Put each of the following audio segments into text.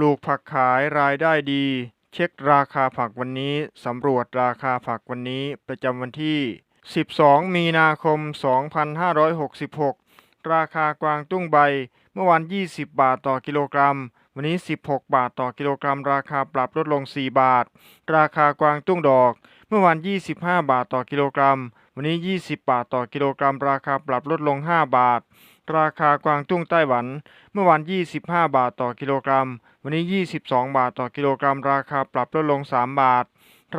ลูกผักขายรายได้ดี เช็คราคาผักวันนี้ สำรวจราคาผักวันนี้ ประจำวันที่ 12 มีนาคม 2566 ราคากวางตุ้งใบ เมื่อวัน 20 บาทต่อกิโลกรัม วันนี้ 16 บาทต่อกิโลกรัม ราคาปรับลดลง 4 บาท ราคากวางตุ้งดอก เมื่อวัน 25 บาทต่อกิโลกรัม วันนี้ 20 บาทต่อกิโลกรัม ราคาปรับลดลง 5 บาท ราคากวางตุ้งไต้หวัน เมื่อวัน25 บาทต่อกิโลกรัม วันนี้ 22 บาทต่อกิโลกรัม ราคาปรับลดลง 3 บาท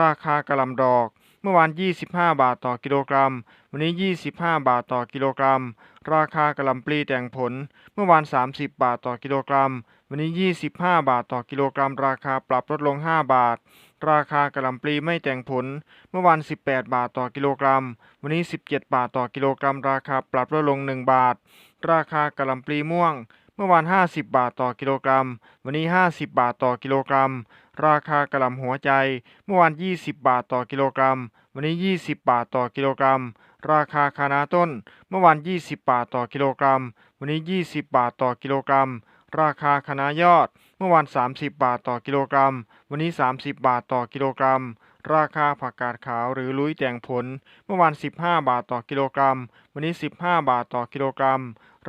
ราคากระหลำดอก เมื่อวาน 25 บาทต่อกิโลกรัม วันนี้ 25 บาทต่อกิโลกรัม ราคากระหลำปลีแต่งผล เมื่อวาน 30 บาทต่อกิโลกรัม วันนี้ 25 บาทต่อกิโลกรัม ราคาปรับลดลง 5 บาทราคากระหลำปลีไม่แต่งผล เมื่อวาน 18 บาทต่อกิโลกรัม วันนี้ 17 บาทต่อกิโลกรัม ราคาปรับลดลง 1 บาท ราคากระหลำปลีม่วง เมื่อวาน 50 บาทต่อกิโลกรัม วันนี้ 50 บาทต่อกิโลกรัม ราคากระหล่ำหัวใจ เมื่อวาน 20 บาทต่อกิโลกรัม วันนี้ 20 บาทต่อกิโลกรัม ราคาคานาต้น เมื่อวาน 20 บาทต่อกิโลกรัม วันนี้ 20 บาทต่อกิโลกรัม ราคาคะน้ายอด เมื่อวาน 30 บาทต่อกิโลกรัม วันนี้ 30 บาทต่อกิโลกรัมราคาผักกาดขาวหรือลุยแตงผล เมื่อวาน 15 บาทต่อกิโลกรัม วันนี้ 15 บาทต่อกิโลกรัม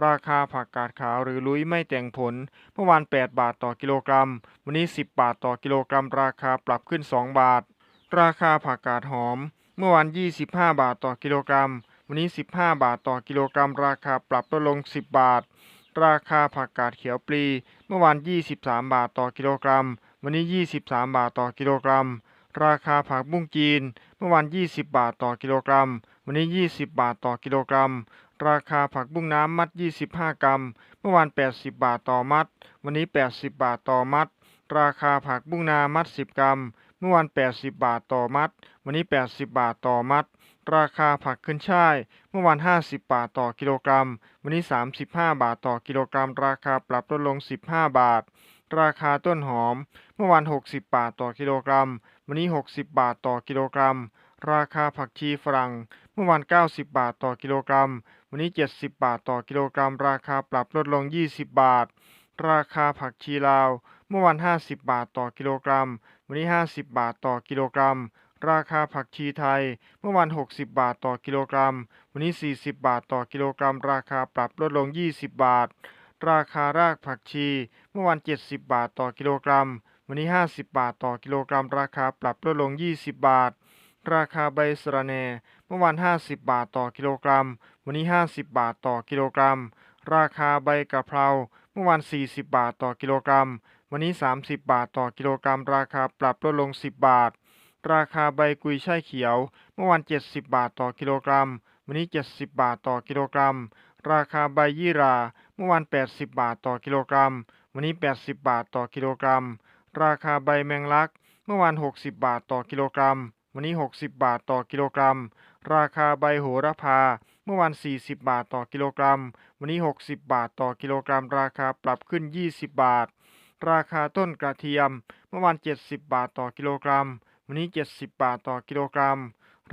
ราคาผักกาดขาวหรือลุยไม่แต่งผล เมื่อวาน 8 บาทต่อกิโลกรัม วันนี้ 10 บาทต่อกิโลกรัม ราคาปรับขึ้น 2 บาท ราคาผักกาดหอม เมื่อวาน 25 บาทต่อกิโลกรัม วันนี้ 15 บาทต่อกิโลกรัม ราคาปรับลดลง 10 บาท ราคาผักกาดเขียวปลี เมื่อวาน 23 บาทต่อกิโลกรัม วันนี้ 23 บาทต่อกิโลกรัม ราคาผักบุ้งจีน เมื่อวาน 20 บาทต่อกิโลกรัม วันนี้ 20 บาทต่อกิโลกรัม ราคาผักบุ้งน้ำมัด 25 กรัม เมื่อวาน 80 บาทต่อมัด วันนี้ 80 บาทต่อมัด ราคาผักบุ้งนามัด 10 กรัม เมื่อวาน 80 บาทต่อมัด วันนี้ 80 บาทต่อมัด ราคาผักขึ้นช่าย เมื่อวาน 50 บาทต่อกิโลกรัม วันนี้ 35 บาทต่อกิโลกรัม ราคาปรับลดลง 15 บาท ราคาต้นหอม เมื่อวาน 60 บาทต่อกิโลกรัม วันนี้ 60 บาทต่อกิโลกรัม ราคาผักชีฝรั่ง เมื่อวาน 90 บาทต่อกิโลกรัม วันนี้ 70 บาทต่อกิโลกรัม ราคาปรับลดลง 20 บาท ราคาผักชีลาว เมื่อวาน50 บาทต่อกิโลกรัม วันนี้ 50 บาทต่อกิโลกรัม ราคาผักชีไทย เมื่อวาน60 บาทต่อกิโลกรัม วันนี้ 40 บาทต่อกิโลกรัม ราคาปรับลดลง 20 บาท ราคารากผักชี เมื่อวาน70 บาทต่อกิโลกรัม วันนี้ 50 บาทต่อกิโลกรัม ราคาปรับลดลง 20 บาท ราคาใบสะระแหน่เมื่อวาน50 บาทต่อกิโลกรัม วันนี้ 50 บาทต่อกิโลกรัม ราคาใบกะเพราเมื่อวาน 40 บาทต่อกิโลกรัม วันนี้ 30 บาทต่อกิโลกรัม ราคาปรับลดลง 10 บาท ราคาใบกุยช่ายเขียว เมื่อวาน 70 บาทต่อกิโลกรัม วันนี้ 70 บาทต่อกิโลกรัม ราคาใบยี่รา เมื่อวาน 80 บาทต่อกิโลกรัม วันนี้ 80 บาทต่อกิโลกรัม ราคาใบแมงลัก เมื่อวาน 60 บาทต่อกิโลกรัม วันนี้ 60 บาทต่อกิโลกรัม ราคาใบโหระพา เมื่อวาน 40 บาทต่อกิโลกรัม วันนี้ 60 บาทต่อกิโลกรัม ราคาปรับขึ้น 20 บาท ราคาต้นกระเทียม เมื่อวาน 70 บาทต่อกิโลกรัม วันนี้ 70 บาทต่อกิโลกรัม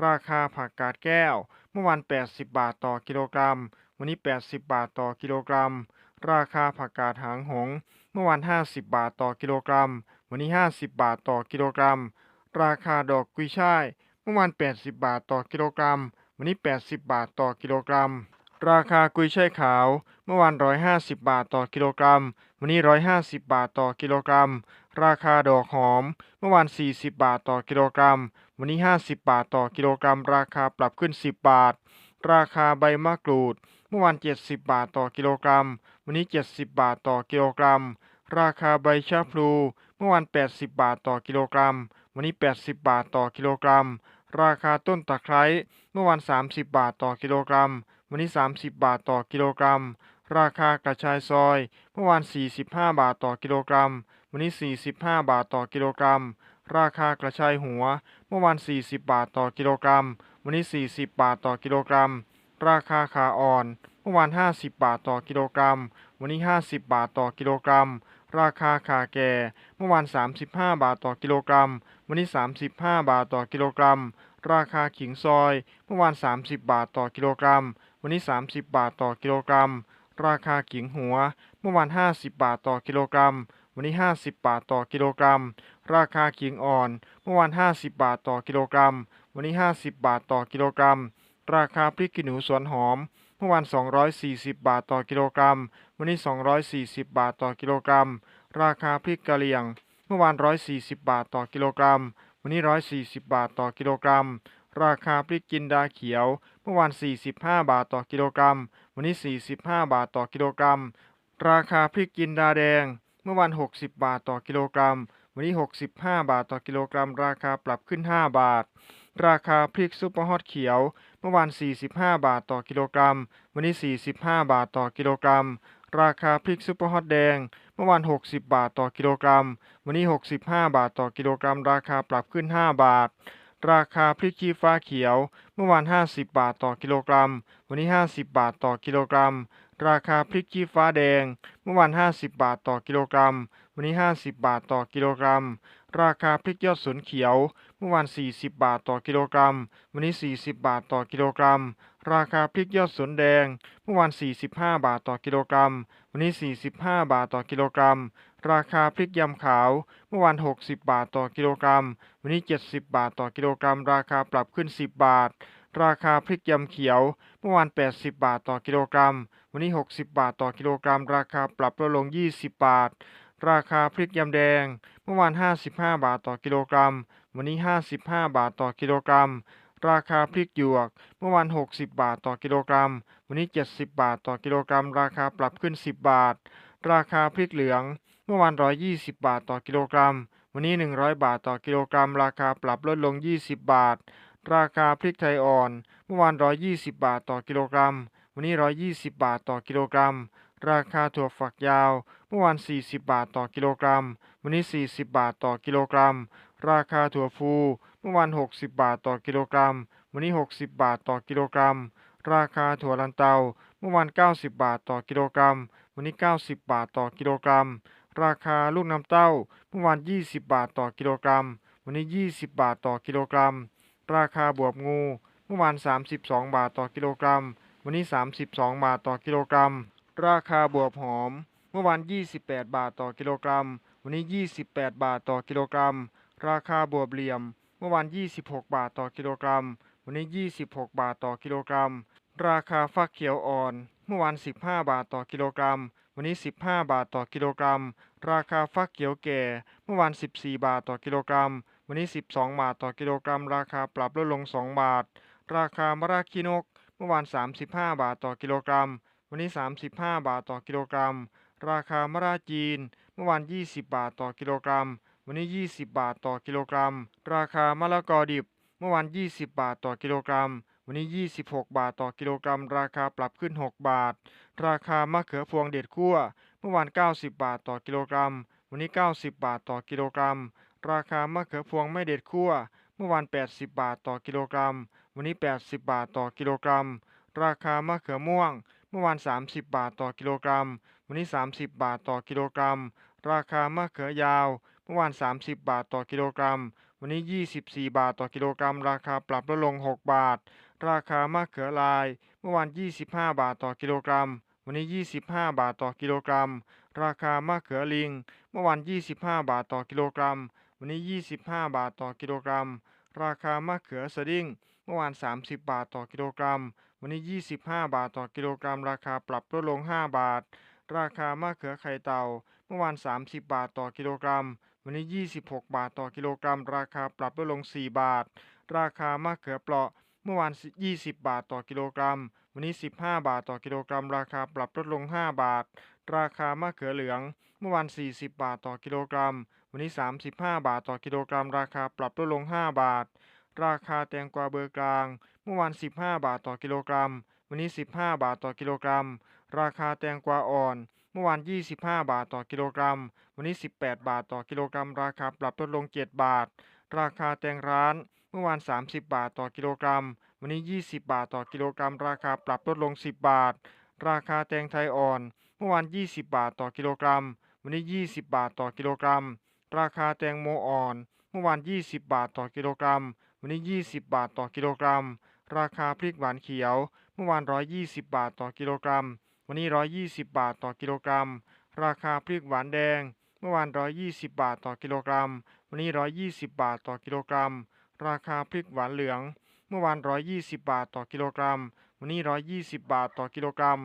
ราคาผักกาดแก้ว เมื่อวาน 80 บาทต่อกิโลกรัม วันนี้ 80 บาทต่อกิโลกรัม ราคาผักกาดหางหง เมื่อวาน 50 บาทต่อกิโลกรัม วันนี้ 50 บาทต่อกิโลกรัม ราคาดอกกุยช่าย เมื่อวาน 80 บาทต่อกิโลกรัม วันนี้ 80 บาทต่อกิโลกรัม ราคากุยช่ายขาว เมื่อวาน 150 บาทต่อกิโลกรัม วันนี้ 150 บาทต่อกิโลกรัม ราคาดอกหอม เมื่อวาน 40 บาทต่อกิโลกรัม วันนี้ 50 บาทต่อกิโลกรัม ราคาปรับขึ้น 10 บาท ราคาใบมะกรูด เมื่อวาน 70 บาทต่อกิโลกรัม วันนี้ 70 บาทต่อกิโลกรัม ราคาใบชะพลู เมื่อวาน 80 บาทต่อกิโลกรัม วันนี้ 80 บาทต่อกิโลกรัม ราคาต้นตะไคร้เมื่อวาน30 บาทต่อกิโลกรัม วันนี้ 30 บาทต่อกิโลกรัม ราคากระชายซอย เมื่อวาน45 บาทต่อกิโลกรัม วันนี้ 45 บาทต่อกิโลกรัม ราคากระชายหัว เมื่อวาน40 บาทต่อกิโลกรัม วันนี้ 40 บาทต่อกิโลกรัม ราคาขาอ่อนเมื่อวาน 50 บาทต่อกิโลกรัม วันนี้ 50 บาทต่อกิโลกรัม ราคาขาแก่ เมื่อวาน 35 บาทต่อกิโลกรัม วันนี้ 35 บาทต่อกิโลกรัม ราคาขิงซอย เมื่อวาน 30 บาทต่อกิโลกรัม วันนี้ 30 บาทต่อกิโลกรัม ราคาขิงหัว เมื่อวาน 50 บาทต่อกิโลกรัม วันนี้ 50 บาทต่อกิโลกรัม ราคาขิงอ่อน เมื่อวาน 50 บาทต่อกิโลกรัม วันนี้ 50 บาทต่อกิโลกรัม ราคาพริกขี้หนูสวนหอม เมื่อวาน 240 บาทต่อกิโลกรัม วันนี้ 240 บาทต่อกิโลกรัม ราคาพริกกะเหรี่ยง เมื่อวาน 140 บาทต่อกิโลกรัม วันนี้ 140 บาทต่อกิโลกรัม ราคาพริกจินดาเขียว เมื่อวาน 45 บาทต่อกิโลกรัม วันนี้ 45 บาทต่อกิโลกรัม ราคาพริกจินดาแดง เมื่อวาน 60 บาทต่อกิโลกรัม วันนี้ 65 บาทต่อกิโลกรัม ราคาปรับขึ้น 5 บาท ราคาพริกซุปเปอร์ฮอตเขียว เมื่อวาน 45 บาทต่อกิโลกรัม วันนี้ 45 บาทต่อกิโลกรัม ราคาพริกซุปเปอร์ฮอตแดง เมื่อวาน 60 บาทต่อกิโลกรัม วันนี้ 65 บาทต่อกิโลกรัม ราคาปรับขึ้น 5 บาท ราคาพริกชี้ฟ้าเขียว เมื่อวาน 50 บาทต่อกิโลกรัม วันนี้ 50 บาทต่อกิโลกรัม ราคาพริกชี้ฟ้าแดง เมื่อวาน 50 บาทต่อกิโลกรัม วันนี้ 50 บาทต่อกิโลกรัม ราคาพริกยอดสนเขียว เมื่อวาน 40 บาทต่อกิโลกรัม วันนี้ 40 บาทต่อกิโลกรัม ราคาพริกยอดสนแดง เมื่อวาน 45 บาทต่อกิโลกรัม วันนี้ 45 บาทต่อกิโลกรัม ราคาพริกยำขาว เมื่อวาน 60 บาทต่อกิโลกรัม วันนี้ 70 บาทต่อกิโลกรัม ราคาปรับขึ้น 10 บาท ราคาพริกยำเขียว เมื่อวาน 80 บาทต่อกิโลกรัม วันนี้ 60 บาทต่อกิโลกรัม ราคาปรับลดลง 20 บาท ราคาพริกยำแดง เมื่อวาน 55 บาทต่อกิโลกรัม วันนี้ 55 บาทต่อกิโลกรัม ราคาพริกหยวก เมื่อวาน 60 บาทต่อกิโลกรัม วันนี้ 70 บาทต่อกิโลกรัม ราคาปรับขึ้น 10 บาท ราคาพริกเหลือง เมื่อวาน 120 บาทต่อกิโลกรัม วันนี้ 100 บาทต่อกิโลกรัม ราคาปรับลดลง 20 บาท ราคาพริกไทยอ่อน เมื่อวาน 120 บาทต่อกิโลกรัม วันนี้ 120 บาทต่อกิโลกรัม ราคาถั่วฝักยาว เมื่อวาน 40 บาทต่อกิโลกรัม วันนี้ 40 บาทต่อกิโลกรัม ราคาถั่วฟูเมื่อวาน 60 บาทต่อกิโลกรัม วันนี้ 60 บาทต่อกิโลกรัม ราคาถั่วลันเตา เมื่อวาน 90 บาทต่อกิโลกรัม วันนี้ 90 บาทต่อกิโลกรัม ราคาลูกน้ำเต้า เมื่อวาน 20 บาทต่อกิโลกรัม วันนี้ 20 บาทต่อกิโลกรัม ราคาบวบงู เมื่อวาน 32 บาทต่อกิโลกรัม วันนี้ 32 บาทต่อกิโลกรัม ราคาบวบหอม เมื่อวาน 28 บาทต่อกิโลกรัม วันนี้ 28 บาทต่อกิโลกรัม ราคาบวบเหลี่ยม เมื่อวาน 26 บาทต่อกิโลกรัม วันนี้ 26 บาทต่อกิโลกรัม ราคาฟักเขียวอ่อน เมื่อวาน 15 บาทต่อกิโลกรัม วันนี้ 15 บาทต่อกิโลกรัม ราคาฟักเขียวแก่ เมื่อวาน 14 บาทต่อกิโลกรัม วันนี้ 12 บาทต่อกิโลกรัม ราคาปรับลดลง 2 บาท ราคามะระขี้นก เมื่อวาน 35 บาทต่อกิโลกรัม วันนี้ 35 บาทต่อกิโลกรัม ราคามะระจีน เมื่อวาน 20 บาทต่อกิโลกรัม วันนี้ 20 บาทต่อกิโลกรัม ราคามะละกอดิบ เมื่อวาน 20 บาทต่อกิโลกรัม วันนี้ 26 บาทต่อกิโลกรัม ราคาปรับขึ้น 6 บาท ราคามะเขือพวงเด็ดคั่ว เมื่อวาน 90 บาทต่อกิโลกรัม วันนี้ 90 บาทต่อกิโลกรัม ราคามะเขือพวงไม่เด็ดคั่ว เมื่อวาน 80 บาทต่อกิโลกรัม วันนี้ 80 บาทต่อกิโลกรัม ราคามะเขือม่วง เมื่อวาน 30 บาทต่อกิโลกรัม วันนี้ 30 บาทต่อกิโลกรัม ราคามะเขือยาว เมื่อวาน 30 บาทต่อกิโลกรัม วันนี้ 24 บาทต่อกิโลกรัม ราคาปรับลดลง 6 บาท ราคามะเขือลาย เมื่อวาน 25 บาทต่อกิโลกรัม วันนี้ 25 บาทต่อกิโลกรัม ราคามะเขือลิง เมื่อวาน 25 บาทต่อกิโลกรัม วันนี้ 25 บาทต่อกิโลกรัม ราคามะเขือสดิ้ง เมื่อวาน 30 บาทต่อกิโลกรัม วันนี้ 25 บาทต่อกิโลกรัม ราคาปรับลดลง 5 บาท ราคามะเขือไข่เต่า เมื่อวาน 30 บาทต่อกิโลกรัม วันนี้ 26 บาทต่อกิโลกรัม ราคาปรับลดลง 4 บาท ราคามะเขือเปราะ เมื่อวาน 20 บาทต่อกิโลกรัม วันนี้ 15 บาทต่อกิโลกรัม ราคาปรับลดลง 5 บาท ราคามะเขือเหลือง เมื่อวาน 40 บาทต่อกิโลกรัม วันนี้ 35 บาทต่อกิโลกรัม ราคาปรับลดลง 5 บาท ราคาแตงกวาเบอร์กลาง มื่อวาน 15 บาทต่อกิโลกรัม วันนี้ 15 บาทต่อกิโลกรัม ราคาแตงกวาอ่อน เมื่อวาน 25 บาทต่อกิโลกรัม วันนี้ 18 บาทต่อกิโลกรัม ราคาปรับลดลง 7 บาท ราคาแตงร้าน เมื่อวาน 30 บาทต่อกิโลกรัม วันนี้ 20 บาทต่อกิโลกรัม ราคาปรับลดลง 10 บาท ราคาแตงไทยอ่อน เมื่อวาน 20 บาทต่อกิโลกรัม วันนี้ 20 บาทต่อกิโลกรัม ราคาแตงโมอ่อน เมื่อวาน 20 บาทต่อกิโลกรัม วันนี้ 20 บาทต่อกิโลกรัม ราคาพริกหวานเขียว เมื่อวาน 120 บาทต่อกิโลกรัม วันนี้ 120 บาทต่อกิโลกรัม ราคาพริกหวานแดง เมื่อวาน 120 บาทต่อกิโลกรัม วันนี้ 120 บาทต่อกิโลกรัม ราคาพริกหวานเหลือง เมื่อวาน 120 บาทต่อกิโลกรัม วันนี้ 120 บาทต่อกิโลกรัม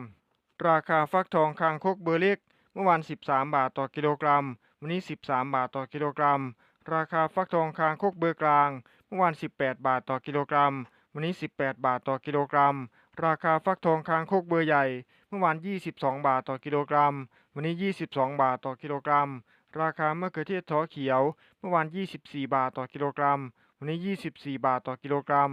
ราคาฟักทองคางคกเบอร์เล็ก เมื่อวาน 13 บาทต่อกิโลกรัม วันนี้ 13 บาทต่อกิโลกรัม ราคาฟักทองคางคกเบอร์กลาง เมื่อวาน 18 บาทต่อกิโลกรัม วันนี้ 18 บาทต่อกิโลกรัม ราคาฟักทองคางคกเบอร์ใหญ่ เมื่อวาน 22 บาทต่อกิโลกรัม วันนี้ 22 บาทต่อกิโลกรัม ราคามะเขือเทศท้อเขียว เมื่อวาน 24 บาทต่อกิโลกรัม วันนี้ 24 บาทต่อกิโลกรัม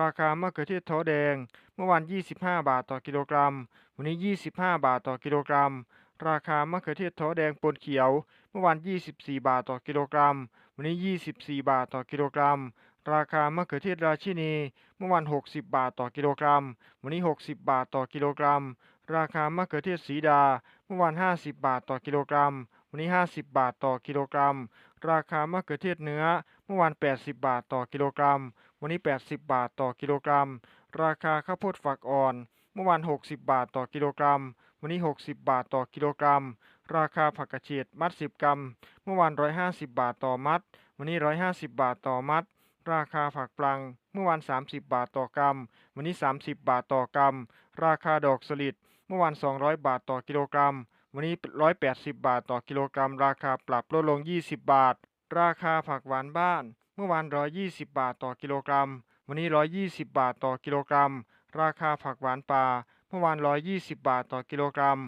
ราคามะเขือเทศท้อแดง เมื่อวาน 25 บาทต่อกิโลกรัม วันนี้ 25 บาทต่อกิโลกรัม ราคามะเขือเทศท้อแดงปนเขียว เมื่อวาน 24 บาทต่อกิโลกรัม วันนี้ 24 บาทต่อกิโลกรัม ราคามะเขือเทศราชินี เมื่อวาน60 บาทต่อกิโลกรัม วันนี้ 60 บาทต่อกิโลกรัม ราคามะเขือเทศสีดา เมื่อวาน50 บาทต่อกิโลกรัม วันนี้ 50 บาทต่อกิโลกรัม ราคามะเขือเทศเนื้อ เมื่อวาน80 บาทต่อกิโลกรัม วันนี้ 80 บาทต่อกิโลกรัม ราคาข้าวโพดฝักอ่อน เมื่อวาน60 บาทต่อกิโลกรัม วันนี้ 60 บาทต่อกิโลกรัม ราคาผักกระเฉดมัด 10 กรัม เมื่อวาน150 บาทต่อมัด วันนี้ 150 บาทต่อมัด ราคาผักปลังเมื่อวาน30 บาทต่อกรัม วันนี้ 30 บาทต่อกรัม ราคาดอกสลิดเมื่อวาน200 บาทต่อกิโลกรัม วันนี้ 180 บาทต่อกิโลกรัม ราคาปรับลดลง 20 บาท ราคาผักหวานบ้าน เมื่อวาน120 บาทต่อกิโลกรัม วันนี้ 120 บาทต่อกิโลกรัม ราคาผักหวานป่าเมื่อวาน120 บาทต่อกิโลกรัม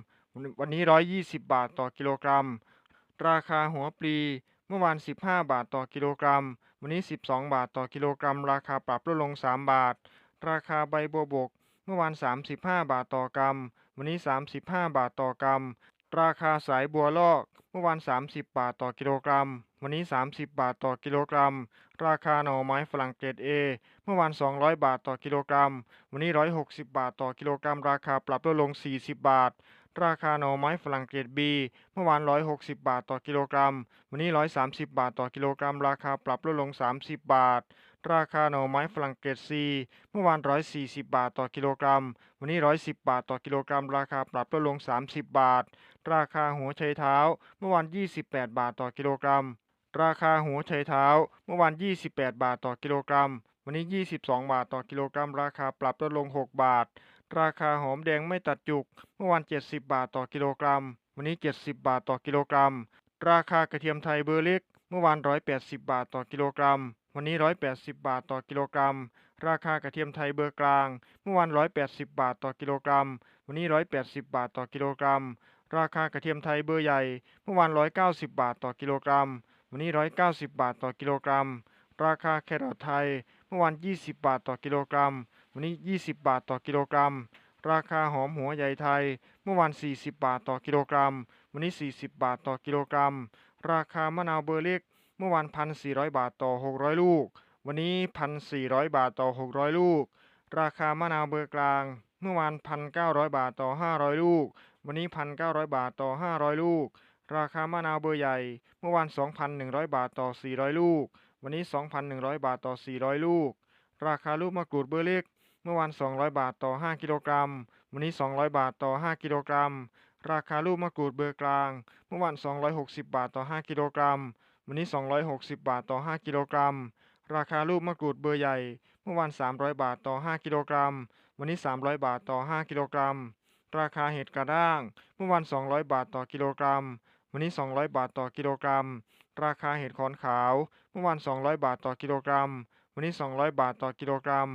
วันนี้ 120 บาทต่อกิโลกรัม ราคาหัวปลีเมื่อวาน15 บาทต่อกิโลกรัม วันนี้ 12 บาทต่อกิโลกรัม ราคาปรับลดลง 3 บาท ราคาใบบัวบก เมื่อวาน 35 บาทต่อกรัม วันนี้ 35 บาทต่อกรัม ราคาสายบัวลอก เมื่อวาน 30 บาทต่อกิโลกรัม วันนี้ 30 บาทต่อกิโลกรัม ราคาหน่อไม้ฝรั่งเกรด A เมื่อวาน 200 บาทต่อกิโลกรัม วันนี้ 160 บาทต่อกิโลกรัม ราคาปรับลดลง 40 บาท ราคาหน่อไม้ฝรั่งเกรด B เมื่อวาน 160 บาทต่อกิโลกรัม วันนี้ 130 บาทต่อกิโลกรัม ราคาปรับลดลง 30 บาท ราคาหน่อไม้ฝรั่งเกรด C เมื่อวาน 140 บาทต่อกิโลกรัม วันนี้ 110 บาทต่อกิโลกรัม ราคาปรับลดลง 30 บาท ราคาหัวไชเท้า เมื่อวาน 28 บาทต่อกิโลกรัม ราคาหัวไชเท้า เมื่อวาน 28 บาทต่อกิโลกรัม วันนี้ 22 บาทต่อกิโลกรัม ราคาปรับลดลง 6 บาท ราคาหอมแดงไม่ตัดจุก เมื่อวาน70 บาทต่อกิโลกรัม วันนี้ 70 บาทต่อกิโลกรัม ราคากระเทียมไทยเบอร์เล็ก เมื่อวาน 180 บาทต่อกิโลกรัม วันนี้ 180 บาทต่อกิโลกรัม ราคากระเทียมไทยเบอร์กลาง เมื่อวาน 180 บาทต่อกิโลกรัม วันนี้ 180 บาทต่อกิโลกรัม ราคากระเทียมไทยเบอร์ใหญ่ เมื่อวาน 190 บาทต่อกิโลกรัม วันนี้ 190 บาทต่อกิโลกรัม ราคาแครอทไทย เมื่อวาน 20 บาทต่อกิโลกรัม วันนี้ 20 บาทต่อกิโลกรัม ราคาหอมหัวใหญ่ไทย เมื่อวาน 40 บาทต่อกิโลกรัม วันนี้ 40 บาทต่อกิโลกรัม ราคามะนาวเบอร์เล็ก เมื่อวาน 1,400 บาทต่อ 600 ลูก วันนี้ 1,400 บาทต่อ 600 ลูก ราคามะนาวเบอร์กลาง เมื่อวาน 1,900 บาทต่อ 500 ลูก วันนี้ 1,900 บาทต่อ 500 ลูก ราคามะนาวเบอร์ใหญ่ เมื่อวาน 2,100 บาทต่อ 400 ลูก วันนี้ 2,100 บาทต่อ 400 ลูก ราคาลูกมะกรูดเบอร์เล็ก เมื่อวาน 200 บาทต่อ 5 กิโลกรัม วันนี้ 200 บาทต่อ 5 กิโลกรัม ราคาลูกมะกรูดเบอร์กลาง เมื่อวาน 260 บาทต่อ 5 กิโลกรัม วันนี้ 260 บาทต่อ 5 กิโลกรัม ราคาลูกมะกรูดเบอร์ใหญ่ เมื่อวาน 300 บาทต่อ 5 กิโลกรัม วันนี้ 300 บาทต่อ 5 กิโลกรัม ราคาเห็ดกระด้าง เมื่อวาน 200 บาทต่อกิโลกรัม วันนี้ 200 บาทต่อกิโลกรัม ราคาเห็ดขอนขาว เมื่อวาน 200 บาทต่อกิโลกรัม วันนี้ 200 บาทต่อกิโลกรัม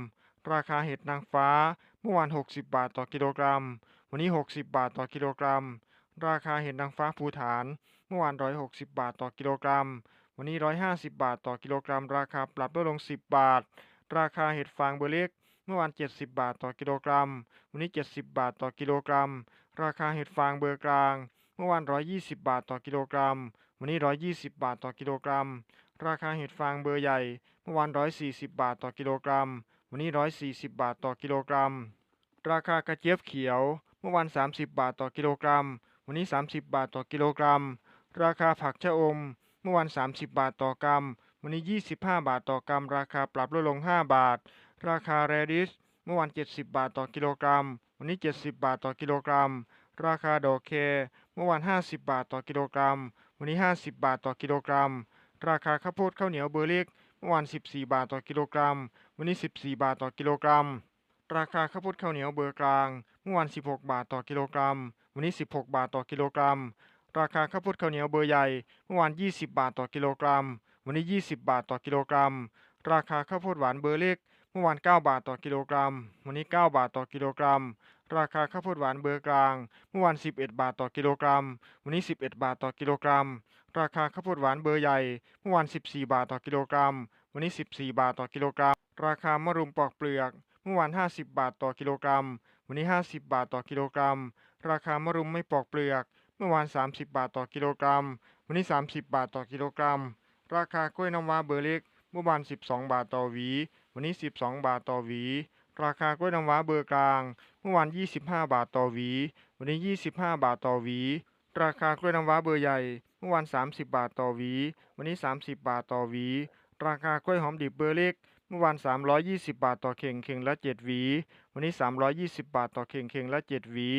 ราคาเห็ดนางฟ้าเมื่อวาน 60 บาทต่อกิโลกรัม วันนี้ 60 บาทต่อกิโลกรัม ราคาเห็ดนางฟ้าภูฐาน เมื่อวาน 160 บาทต่อกิโลกรัม วันนี้ 150 บาทต่อกิโลกรัม ราคาปรับลดลง 10 บาท ราคาเห็ดฟางเบอร์เล็ก เมื่อวาน 70 บาทต่อกิโลกรัม วันนี้ 70 บาทต่อกิโลกรัม ราคาเห็ดฟางเบอร์กลาง เมื่อวาน 120 บาทต่อกิโลกรัม วันนี้ 120 บาทต่อกิโลกรัม ราคาเห็ดฟางเบอร์ใหญ่ เมื่อวาน 140 บาทต่อกิโลกรัม วันนี้ 140 บาทต่อกิโลกรัม ราคากระเจี๊ยบเขียว เมื่อวาน30 บาทต่อกิโลกรัม วันนี้ 30 บาทต่อกิโลกรัม ราคาผักชะอม เมื่อวาน30 บาทต่อกรัม วันนี้ 25 บาทต่อกรัม ราคาปรับลดลง 5 บาท ราคาแรดิส เมื่อวาน70 บาทต่อกิโลกรัม วันนี้ 70 บาทต่อกิโลกรัม ราคาดอกแคเมื่อวาน50 บาทต่อกิโลกรัมวันวันนี้ 50 บาทต่อกิโลกรัม ราคาข้าวโพดข้าวเหนียวเบอร์เล็ก เมื่อวาน 14 บาทต่อกิโลกรัม วันนี้ 14 บาทต่อกิโลกรัม ราคาข้าวโพดข้าวเหนียวเบอร์กลาง เมื่อวาน 16 บาทต่อกิโลกรัม วันนี้ 16 บาทต่อกิโลกรัม ราคาข้าวโพดข้าวเหนียวเบอร์ใหญ่ เมื่อวาน 20 บาทต่อกิโลกรัม วันนี้ 20 บาทต่อกิโลกรัม ราคาข้าวโพดหวานเบอร์เล็ก เมื่อวาน 9 บาทต่อกิโลกรัม วันนี้ 9 บาทต่อกิโลกรัม ราคาข้าวโพดหวานเบอร์กลาง เมื่อวาน 11 บาทต่อกิโลกรัม วันนี้ 11 บาทต่อกิโลกรัม ราคาข้าวโพดหวานเบอร์ใหญ่ เมื่อวาน 14 บาทต่อกิโลกรัม วันนี้ 14 บาทต่อกิโลกรัม ราคามะรุมปอกเปลือก เมื่อวาน 50 บาทต่อกิโลกรัม วันนี้ 50 บาทต่อกิโลกรัม ราคามะรุมไม่ปอกเปลือก เมื่อวาน 30 บาทต่อกิโลกรัม วันนี้ 30 บาทต่อกิโลกรัม ราคากล้วยน้ำว้าเบอร์เล็ก เมื่อวาน 12 บาทต่อหวี วันนี้ 12 บาทต่อหวี ราคากล้วยน้ำว้าเบอร์กลาง เมื่อวาน 25 บาทต่อหวี วันนี้ 25 บาทต่อหวี ราคากล้วยน้ำว้าเบอร์ใหญ่ เมื่อวาน 30 บาทต่อหวี วันนี้ 30 บาทต่อหวี ราคากล้วยหอมดิบเบอร์เล็ก เมื่อวาน 320 บาทต่อเข่งเข่งละ 7 หวี วันนี้ 320 บาทต่อเข่งเข่งละ 7 หวี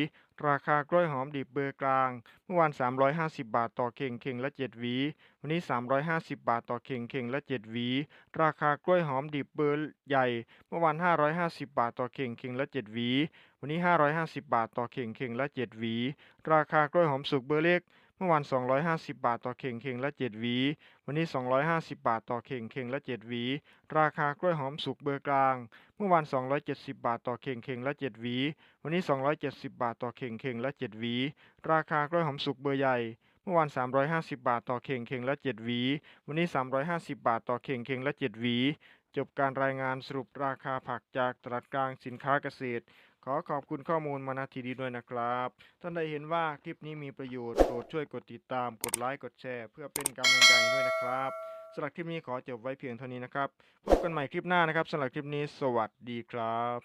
ราคากล้วยหอมดิบเบอร์กลาง เมื่อวาน 350 บาทต่อเข่งเข่งละ 7 หวี วันนี้ 350 บาทต่อเข่งเข่งละ 7 หวี ราคากล้วยหอมดิบเบอร์ใหญ่ เมื่อวาน 550 บาทต่อเข่งเข่งละ 7 หวี วันนี้ 550 บาทต่อเข่งเข่งละ 7 หวี ราคากล้วยหอมสุกเบอร์เล็ก มื่อวาน 250 บาทต่อเข่งเข่งละ 7 หวี วันนี้ 250 บาทต่อเข่งเข่งละ 7 หวี ราคากล้วยหอมสุกเบอร์กลาง เมื่อวาน 270 บาทต่อเข่งเข่งละ 7 หวี วันนี้ 270 บาทต่อเข่งเข่งละ 7 หวี ราคากล้วยหอมสุกเบอร์ใหญ่ เมื่อวาน 350 บาทต่อเข่งเข่งละ 7 หวี วันนี้ 350 บาทต่อเข่งเข่งละ 7 หวี จบการรายงานสรุปราคาผักจากตลาดกลางสินค้าเกษตร ขอขอบคุณข้อมูลมานาทีดีด้วยนะครับ ท่านใดเห็นว่าคลิปนี้มีประโยชน์โปรดช่วยกดติดตาม กดไลค์ กดแชร์ เพื่อเป็นกำลังใจด้วยนะครับสำหรับคลิปนี้ขอจบไว้เพียงเท่านี้นะครับ พบกันใหม่คลิปหน้านะครับสำหรับคลิปนี้สวัสดีครับ